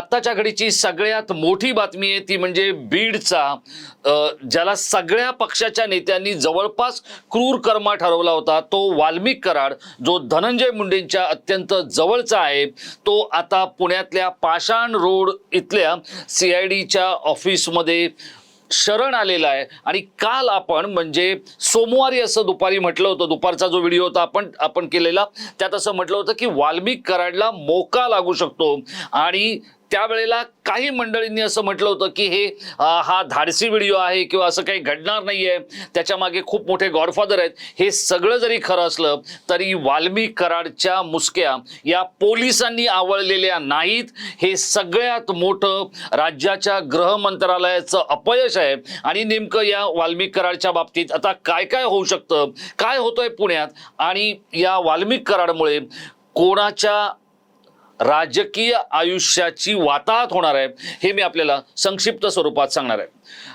आत्ताच्या घडीची सगळ्यात मोठी बातमी आहे ती म्हणजे बीडचा ज्याला सगळ्या पक्षाच्या नेत्यांनी जवळपास क्रूर कर्मा ठरवला होता तो वाल्मिक कराड जो धनंजय मुंडेंच्या अत्यंत जवळचा आहे तो आता पुण्यातल्या पाषाण रोड इथल्या सी आय डीच्या ऑफिसमध्ये शरण आलेला आहे. आणि काल आपण म्हणजे सोमवारी असं दुपारी म्हटलं होतं दुपारचा जो व्हिडिओ होता आपण आपण केलेला त्यात असं म्हटलं होतं की वाल्मिक कराडला मोका लागू शकतो. आणि त्यावेळेला काही मंडळींनी असं म्हटलं होतं की हे हा धाडसी व्हिडिओ आहे किंवा असं काही घडणार नाही आहे त्याच्यामागे खूप मोठे गॉडफादर आहेत. हे सगळं जरी खरं असलं तरी वाल्मिक कराडच्या मुसक्या या पोलिसांनी आवळलेल्या नाहीत. हे सगळ्यात मोठं राज्याच्या गृह मंत्रालयाचं अपयश आहे. आणि नेमकं या वाल्मी कराडच्या बाबतीत आता काय काय होऊ शकतं? काय होतंय पुण्यात? आणि या वाल्मिक कराडमुळे कोणाच्या राजकीय आयुष्याची वाताहत होणार आहे हे मी आपल्याला संक्षिप्त स्वरूपात सांगणार आहे.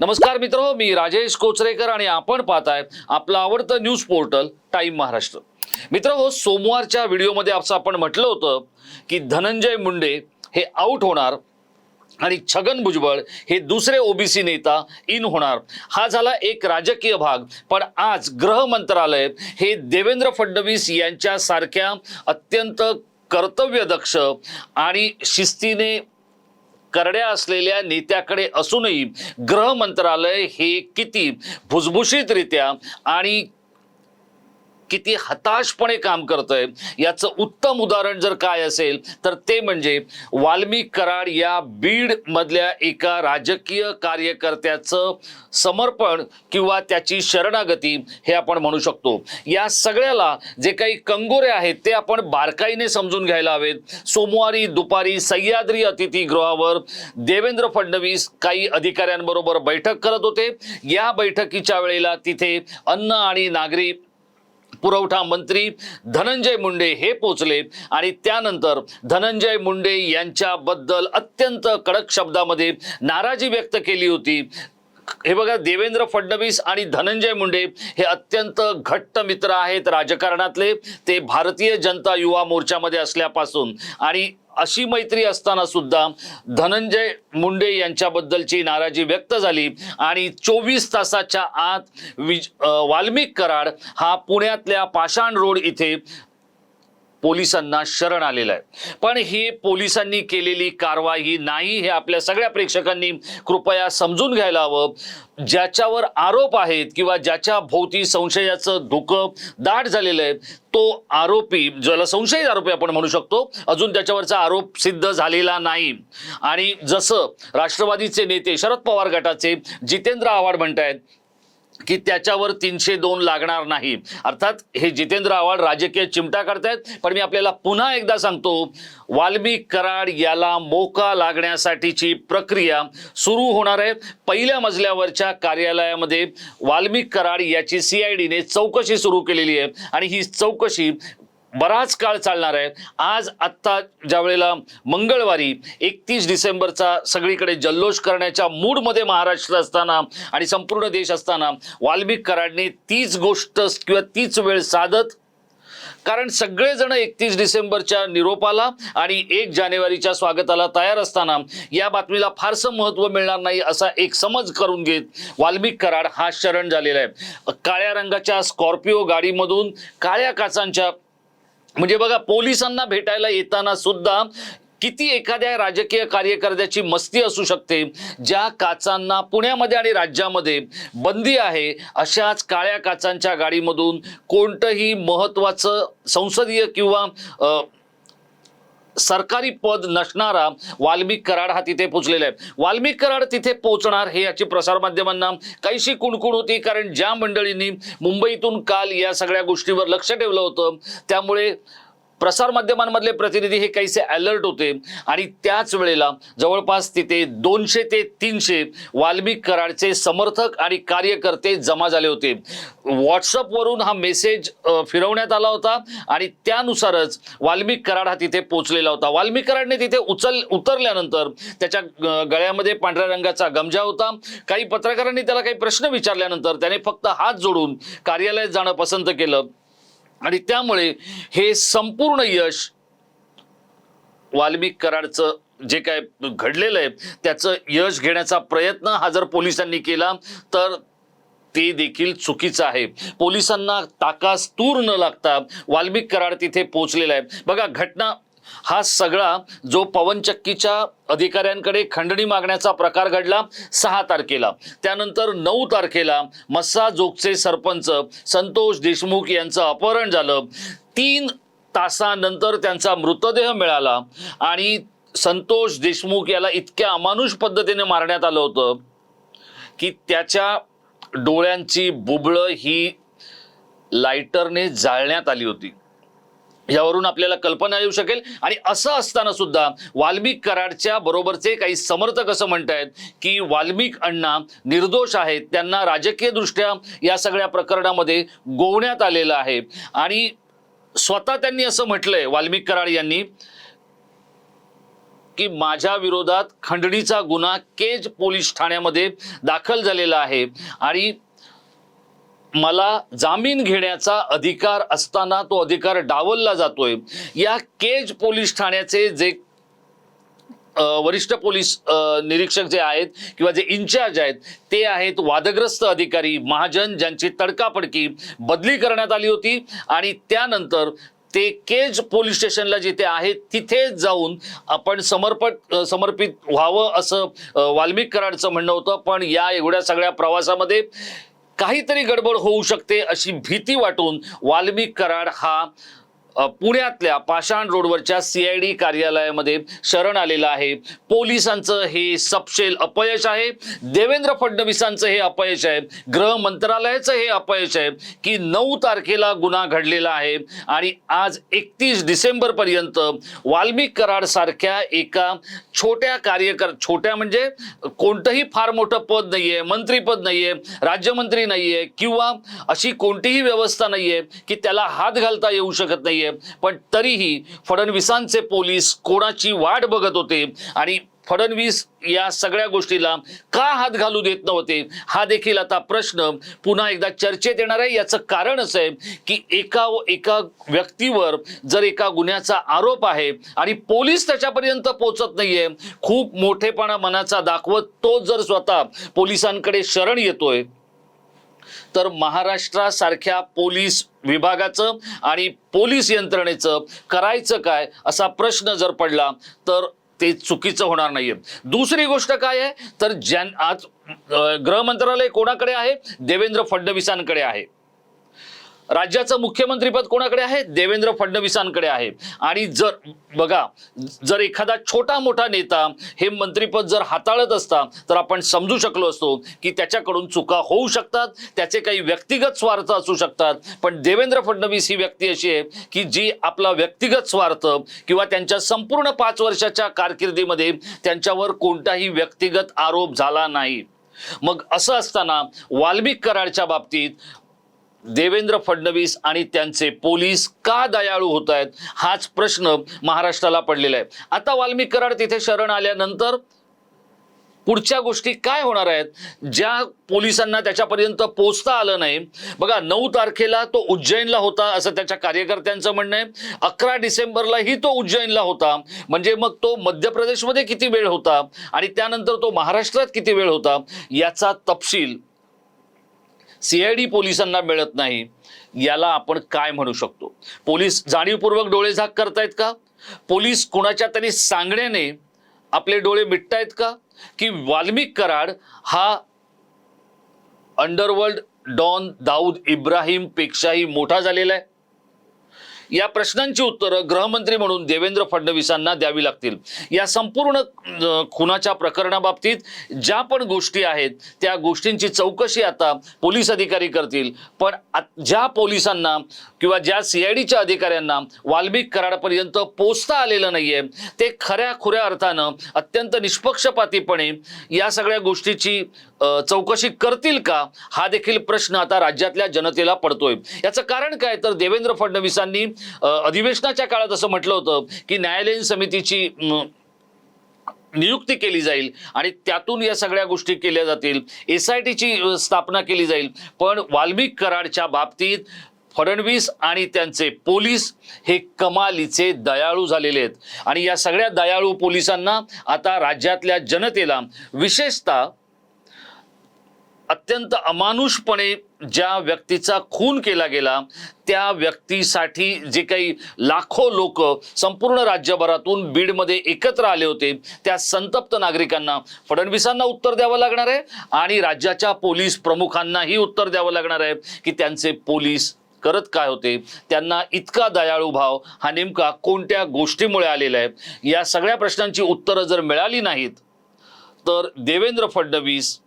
नमस्कार मित्र मी राजेश कोचरेकर आणि आपण पाहताय आपलं आवडतं न्यूज पोर्टल टाईम महाराष्ट्र. मित्र हो सोमवारच्या व्हिडिओमध्ये असं आपण म्हटलं होतं की धनंजय मुंडे हे आऊट होणार आणि छगन भुजबळ हे दुसरे ओबीसी नेता इन होणार. हा झाला एक राजकीय भाग पण आज गृह मंत्रालय हे देवेंद्र फडणवीस यांच्यासारख्या अत्यंत कर्तव्यदक्ष आणि शिस्तीने करड्या असलेल्या नेत्याकडे असूनही गृह मंत्रालय हे किती भुसभुशीतरित्या आणि किती हताशपणे काम करतंय. याचं उत्तम उदाहरण जर काय असेल तर ते म्हणजे वाल्मी कराड या बीड मधल्या एका राजकीय कार्यकर्त्याचं समर्पण किंवा त्याची शरणागती हे आपण म्हणू शकतो. या सगळ्याला जे काही कंगोरे आहेत ते आपण बारकाईने समजून घ्यायला हवेत. सोमवारी दुपारी सह्याद्री अतिथीगृहावर देवेंद्र फडणवीस काही अधिकाऱ्यांबरोबर बैठक करत होते. या बैठकीच्या वेळेला तिथे अन्न आणि नागरी पुरवठा मंत्री धनंजय मुंडे हे पोचले आणि त्यानंतर धनंजय मुंडे यांच्याबद्दल अत्यंत कडक शब्दामध्ये नाराजी व्यक्त केली होती. हे बघा देवेंद्र फडणवीस आणि धनंजय मुंडे हे अत्यंत घट्ट मित्र आहेत राजकारणातले. ते भारतीय जनता युवा मोर्चामध्ये असल्यापासून आणि अशी मैत्री असताना सुद्धा धनंजय मुंडे यांच्याबद्दलची नाराजी व्यक्त झाली. आणि चोवीस तासाच्या आत विज वाल्मिक कराड हा पुण्यातल्या पाषाण रोड इथे पोलिसांना शरण आलेलं आहे. पण हे पोलिसांनी केलेली कारवाई नाही हे आपल्या सगळ्या प्रेक्षकांनी कृपया समजून घ्यायला हवं. ज्याच्यावर आरोप आहेत किंवा ज्याच्या भोवती संशयाचं धुकं दाट झालेलं आहे तो आरोपी ज्याला संशयित आरोपी आपण म्हणू शकतो अजून त्याच्यावरचा आरोप सिद्ध झालेला नाही. आणि जसं राष्ट्रवादीचे नेते शरद पवार गटाचे जितेंद्र आव्हाड म्हणतायत की त्याच्यावर तीनशे दोन लागणार नाही. अर्थात हे जितेंद्र आव्हाड राजकीय चिमटा करतायत पण मी आपल्याला पुन्हा एकदा सांगतो वाल्मिक कराड याला मोका लागण्यासाठीची प्रक्रिया सुरू होणार आहे. पहिल्या मजल्यावरच्या कार्यालयामध्ये वाल्मिक कराड याची सी आय डीने चौकशी सुरू केलेली आहे. आणि ही चौकशी बराच काळ चालणार आहे. आज आत्ता ज्या वेळेला मंगळवारी एकतीस डिसेंबरचा सगळीकडे जल्लोष करण्याच्या मूडमध्ये महाराष्ट्र असताना आणि संपूर्ण देश असताना वाल्मिक कराडने तीच गोष्ट किंवा तीच वेळ साधत कारण सगळेजण एकतीस डिसेंबरच्या निरोपाला आणि एक जानेवारीच्या स्वागताला तयार असताना या बातमीला फारसं महत्त्व मिळणार नाही असा एक समज करून घेत वाल्मिक कराड हा शरण झालेला आहे. काळ्या रंगाच्या स्कॉर्पिओ गाडीमधून काळ्या काचांच्या म्हणजे बघा पोलिसांना भेटायला येताना सुद्धा किती एखाद्या राजकीय कार्यकर्त्याची मस्ती असू शकते ज्या काचांना पुण्यामध्ये आणि राज्यामध्ये बंदी आहे अशाच काळ्या काचांच्या गाडीमधून कोणतंही महत्त्वाचं संसदीय किंवा सरकारी पद नसणारा वाल्मिक कराड हा तिथे पोचलेला आहे. वाल्मिक कराड तिथे पोहोचणार हे याची प्रसारमाध्यमांना काहीशी कुणकुण होती कारण ज्या मंडळींनी मुंबईतून काल या सगळ्या गोष्टीवर लक्ष ठेवलं होतं त्यामुळे प्रसारमाध्यमांमधले प्रतिनिधी हे काहीसे अलर्ट होते? आणि त्याच वेळेला जवळपास तिथे दोनशे ते तीनशे वाल्मिक कराडचे समर्थक आणि कार्यकर्ते जमा झाले होते. व्हॉट्सअपवरून हा मेसेज फिरवण्यात आला होता आणि त्यानुसारच वाल्मिक कराड हा तिथे पोचलेला होता. वाल्मिक कराडने तिथे उचल उतरल्यानंतर त्याच्या ग- गळ्यामध्ये पांढऱ्या रंगाचा गमजा होता. काही पत्रकारांनी त्याला काही प्रश्न विचारल्यानंतर त्याने फक्त हात जोडून कार्यालयात जाणं पसंत केलं. आणि त्यामुळे हे संपूर्ण यश वाल्मिक कराडचं जे काय घडलेलं आहे त्याचं यश घेण्याचा प्रयत्न हा जर पोलिसांनी केला तर ते देखील चुकीचं आहे. पोलिसांना ताकास तूर न लागता वाल्मिक कराड तिथे पोहोचलेला आहे. बघा घटना हा सगळा जो पवनचक्कीच्या अधिकाऱ्यांकडे खंडणी मागण्याचा प्रकार घडला सहा तारखेला. त्यानंतर नऊ तारखेला मस्सा जोगचे सरपंच संतोष देशमुख यांचं अपहरण झालं. तीन तासानंतर त्यांचा मृतदेह मिळाला आणि संतोष देशमुख याला इतक्या अमानुष पद्धतीने मारण्यात आलं होतं की त्याच्या डोळ्यांची बुबळं ही लायटरने जाळण्यात आली होती. यावरून आपल्याला कल्पना येऊ शकेल. आणि असं असताना सुद्धा वाल्मिक कराडच्या बरोबरचे काही समर्थक असं म्हणतायत की वाल्मिक अण्णा निर्दोष आहेत. त्यांना राजकीयदृष्ट्या या सगळ्या प्रकरणामध्ये गोवण्यात आलेलं आहे. आणि स्वतः त्यांनी असं म्हटलंय वाल्मिक कराड यांनी की माझ्या विरोधात खंडणीचा गुन्हा केज पोलीस ठाण्यामध्ये दाखल झालेला आहे. आणि मला जामीन घेण्याचा अधिकार असताना तो अधिकार डावलला जातोय. या केज पोलीस ठाण्याचे जे वरिष्ठ पोलीस निरीक्षक जे आहेत किंवा जे इन्चार्ज आहेत ते आहेत वादग्रस्त अधिकारी महाजन ज्यांची तडकाफडकी बदली करण्यात आली होती आणि त्यानंतर ते केज पोलीस स्टेशनला जिथे आहेत तिथे जाऊन आपण समर्पण समर्पित व्हावं असं वाल्मिक कराडचं म्हणणं होतं. पण या एवढ्या सगळ्या प्रवासामध्ये काहीतरी गडबड होऊ शकते अशी भीती वाटून वाल्मिक कराड हा पुण्यातल्या पाषाण रोडवरच्या सी आय डी कार्यालयामध्ये शरण आलेलं आहे. पोलिसांचं हे सपशेल अपयश आहे. देवेंद्र फडणवीसांचं हे अपयश आहे. गृह मंत्रालयाचं हे अपयश आहे की नऊ तारखेला गुन्हा घडलेला आहे आणि आज एकतीस डिसेंबर पर्यंत वाल्मिक कराड सारख्या एका छोट्या कार्यकर छोट्या म्हणजे कोणतंही फार मोठं पद नाहीये मंत्रीपद नाहीये राज्यमंत्री नाहीये किंवा अशी कोणतीही व्यवस्था नाहीये की त्याला हात घालता येऊ शकत नाही नाहीये. पण तरीही फडणवीसांचे पोलीस कोणाची वाट बघत होते? आणि फडणवीस या सगळ्या गोष्टीला का हात घालू देत नव्हते? हा देखील आता प्रश्न पुन्हा एकदा चर्चेत येणार आहे. याचं कारण असं आहे की एका एका व्यक्तीवर जर एका गुन्ह्याचा आरोप आहे आणि पोलीस त्याच्यापर्यंत पोहोचत नाहीये खूप मोठेपणा मनाचा दाखवत तो जर स्वतः पोलिसांकडे शरण येतोय तर महाराष्ट्रासारख्या पोलीस विभागाचं आणि पोलीस यंत्रणेचं करायचं काय असा प्रश्न जर पडला तर ते चुकीचं होणार नाहीये. दुसरी गोष्ट काय आहे? तर ज्यां आज अं, गृह मंत्रालय कोणाकडे आहे? देवेंद्र फडणवीसांकडे आहे. राज्याचं मुख्यमंत्रीपद कोणाकडे आहे? देवेंद्र फडणवीसांकडे आहे. आणि जर बघा जर एखादा छोटा मोठा नेता हे मंत्रीपद जर हाताळत असता तर आपण समजू शकलो असतो की त्याच्याकडून चुका होऊ शकतात त्याचे काही व्यक्तिगत स्वार्थ असू शकतात. पण देवेंद्र फडणवीस ही व्यक्ती अशी आहे की जी आपला व्यक्तिगत स्वार्थ किंवा त्यांच्या संपूर्ण पाच वर्षाच्या कारकिर्दीमध्ये त्यांच्यावर कोणताही व्यक्तिगत आरोप झाला नाही. मग असं असताना वाल्मिक कराडच्या बाबतीत देवेंद्र फडणवीस आणि त्यांचे पोलीस का दयाळू होत आहेत हाच प्रश्न महाराष्ट्राला पडलेला आहे. आता वाल्मिक कराड तिथे शरण आल्यानंतर पुढच्या गोष्टी काय होणार आहेत? ज्या पोलिसांना त्याच्यापर्यंत पोचता आलं नाही. बघा नऊ तारखेला तो उज्जैनला होता असं त्याच्या कार्यकर्त्यांचं म्हणणं आहे. अकरा डिसेंबरलाही तो उज्जैनला होता. म्हणजे मग तो मध्य प्रदेशमध्ये किती वेळ होता? आणि त्यानंतर तो महाराष्ट्रात किती वेळ होता? याचा तपशील सीआयडी पोलिसांना मिळत नाही याला आपण काय म्हणू शकतो? पोलीस जाणीवपूर्वक डोळे झाक करतायत का? पोलीस कुणाच्या तरी सांगण्याने आपले डोळे मिटतायत का? की वाल्मिक कराड हा अंडरवर्ल्ड डॉन दाऊद इब्राहिम पेक्षाही मोठा झालेला आहे? या प्रश्नांची उत्तरं गृहमंत्री म्हणून देवेंद्र फडणवीसांना द्यावी लागतील. या संपूर्ण खुनाच्या प्रकरणाबाबतीत ज्या पण गोष्टी आहेत त्या गोष्टींची चौकशी आता पोलीस अधिकारी करतील. पण आत- ज्या पोलिसांना किंवा ज्या सी आय डीच्या अधिकाऱ्यांना वाल्मिक कराडपर्यंत पोचता आलेलं नाहीये ते खऱ्या खुऱ्या अर्थानं अत्यंत निष्पक्षपातीपणे या सगळ्या गोष्टीची चौकशी करतील का हा देखील प्रश्न आता राज्यातल्या जनतेला पडतोय. याचं कारण काय? तर देवेंद्र फडणवीसांनी अधिवेशनाच्या काळात असं म्हटलं होतं की न्यायालयीन समितीची नियुक्ती केली जाईल आणि त्यातून या सगळ्या गोष्टी केल्या जातील. एस आय टीची स्थापना केली जाईल. पण वाल्मिक कराडच्या बाबतीत फडणवीस आणि त्यांचे पोलीस हे कमालीचे दयाळू झालेले आहेत. आणि या सगळ्या दयाळू पोलिसांना आता राज्यातल्या जनतेला विशेषतः अत्यंत अमानुषपणे ज्या व्यक्तीचा खून केला गेला त्या व्यक्तीसाठी जे काही लाखो लोक संपूर्ण राज्यभरातून बीडमध्ये एकत्र आले होते त्या संतप्त नागरिकांना फडणवीसांना उत्तर द्यावं लागणार आहे आणि राज्याच्या पोलीस प्रमुखांनाही उत्तर द्यावं लागणार आहे की त्यांचे पोलीस करत काय होते त्यांना इतका दयाळू भाव हा नेमका कोणत्या गोष्टीमुळे आलेला आहे या सगळ्या प्रश्नांची उत्तरं जर मिळाली नाहीत तर देवेंद्र फडणवीस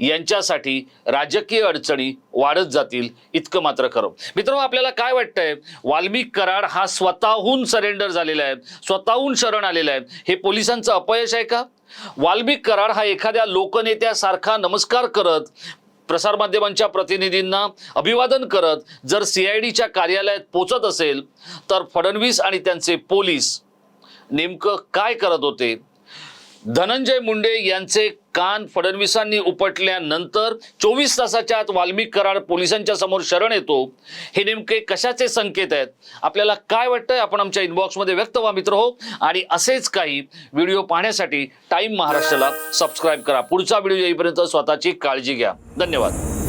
यांच्यासाठी राजकीय अडचणी वाढत जातील इतकं मात्र खरं. मित्रांनो आपल्याला काय वाटतंय? वाल्मिक कराड हा स्वतःहून सरेंडर झालेला आहे. स्वतःहून शरण आलेला आहे. हे पोलिसांचं अपयश आहे का? वाल्मिक कराड हा एखाद्या लोकनेत्यासारखा नमस्कार करत प्रसारमाध्यमांच्या प्रतिनिधींना अभिवादन करत जर सीआयडीच्या कार्यालयात पोचत असेल तर फडणवीस आणि त्यांचे पोलीस नेमकं काय करत होते? धनंजय मुंडे यांचे कान फडणवीसांनी उपटल्यानंतर चोवीस तासाच्या आत वाल्मिक कराड पोलिसांच्या समोर शरण येतो. हे नेमके कशाचे संकेत आहेत? आपल्याला काय वाटतंय? आपण आमच्या इनबॉक्समध्ये व्यक्त व्हा मित्र हो. आणि असेच काही व्हिडिओ पाहण्यासाठी टाईम महाराष्ट्राला सबस्क्राईब करा. पुढचा व्हिडिओ येईपर्यंत स्वतःची काळजी घ्या. धन्यवाद.